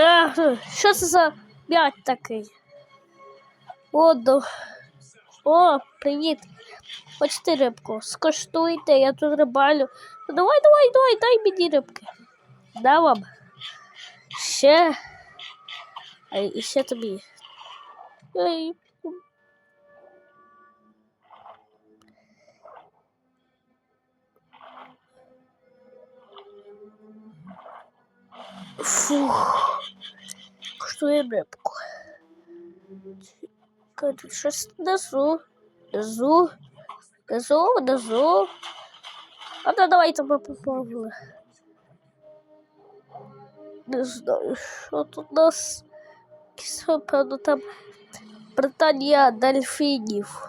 Ех, Що це за м'яч такий? О, до... О, привіт. Хочете рибку? Скоштуйте, я тут рибалю. Давай, давай, давай, дай мені рибки. Да вам. Ще. А і ще тобі. Ой. Фух. Коштує рибку. Кажуть, щось несу. Несу. Несу, несу. А то давайте ми попробуємо. Не знаю, що тут у нас. Певно, там Британія дельфінів.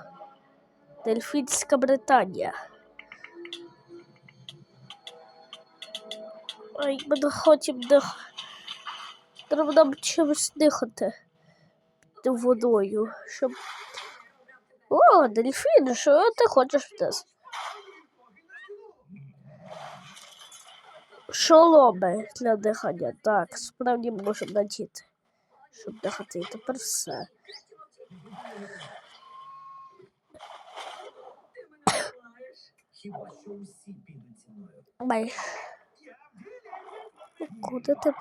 Дельфінська Британія. Ай, ми не хочемо. Треба нам чимось дихати під водою, щоб. О, дельфін, що ти хочеш в нас? Шоломи для дихання. Так, справді можемо надіти, щоб дихати. І тепер все. Куди ти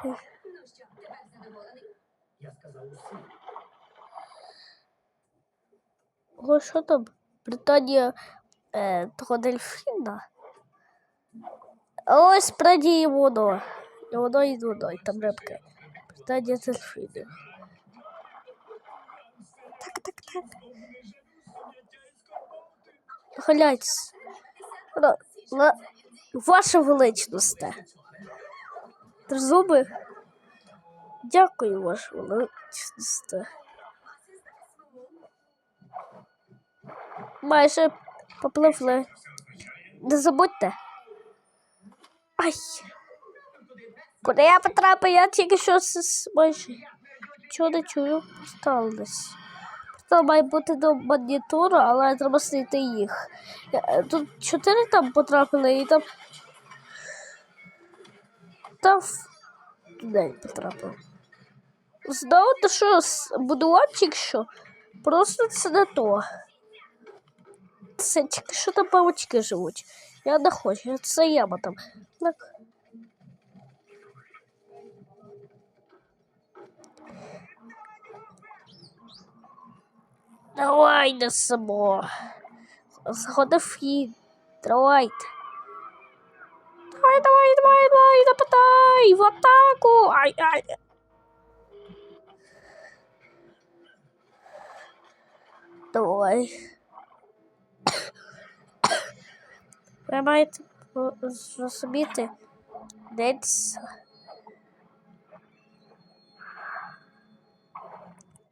Я сказав усі. О, що там? Британія е, того дельфіна. А Ось і воно. І воно і воно, і там рибки. Британія дельфінів. Так, так, так. Ла- Ваша величність. Зуби. Дякую, ваша величність. Майже попливли. Не забудьте. Ай. Куди я потрапив? Я тільки що з- майже чого не чую. Сталося. Просто має бути до монітора, але треба знайти їх. Е, Тут чотири там потрапили і там. Та в день потрапив. То що будувати тільки що? Просто це не то. Це тільки що там павучки живуть. Я не хочу, це яма там. Так. Давай на само. Сходив і давайте. Давай, давай, давай, давай, нападай, в атаку. Ай, ай. Давай. Ви маєте зрозуміти, десь.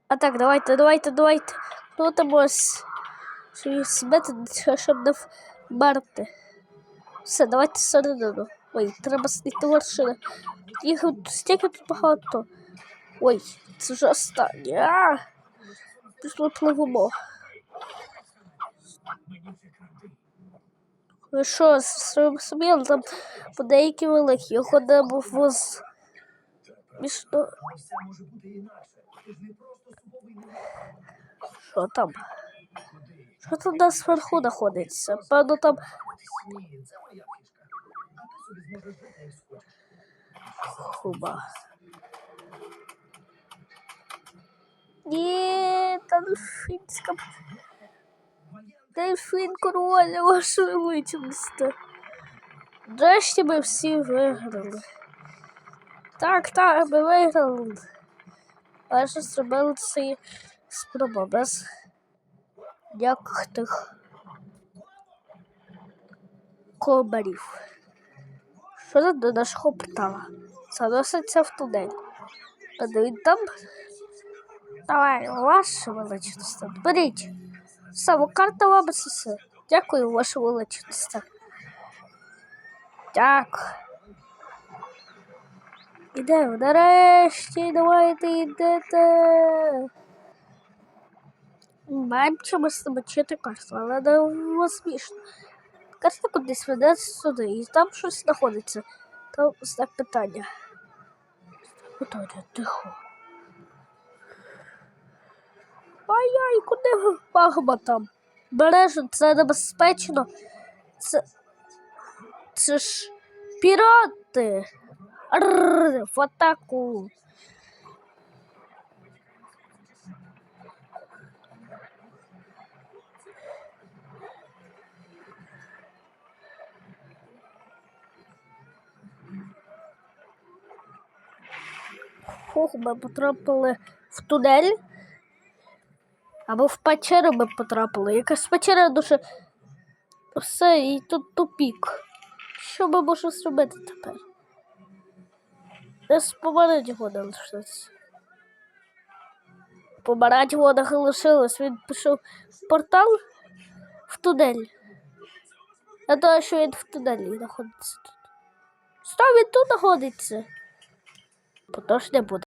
А так, давайте, давайте, давайте. Ну там ось. Збити, щоб не вмерти. Все, давайте всередину. Ой, треба знайти машини. Їх стільки тут багато. Ой, це вже останнє. Пішло пливемо. Ви що, собі там деякі великі, його не був суповий не Що там? Що там нас зверху знаходиться? Певно там. Ні, Ні, там фінська. Дельфін король, ваша величність. Нарешті ми всі виграли. Так, так, ми виграли. Але що зробили це спроба без ніяких кобарів. Що тут до нашого портала? Заноситься в тунель. А він там? Давай, ваша величність, беріть. Карта вам СС. Дякую, ваша величність. Дякую. Ідемо, нарешті, давайте йдете. Маємо чимось намочити карту, але не смішно. Карта кудись веде сюди, і там щось знаходиться. Там знак питання. Тоня, тихо. Ай-яй, куди ви там? Бережно, це небезпечно. Це. Це ж пірати. Арр, в атаку. Фух, ми потрапили в тунель. Або в печеру ми потрапили. Якась печера дуже. Все, і тут тупік. Що ми можемо зробити тепер? Десь помарать його не лишилось. Помарать його не лишилось. Він пішов в портал в тунель. Я думаю, що він в тунелі знаходиться тут. Сто він тут знаходиться. Потож не буде.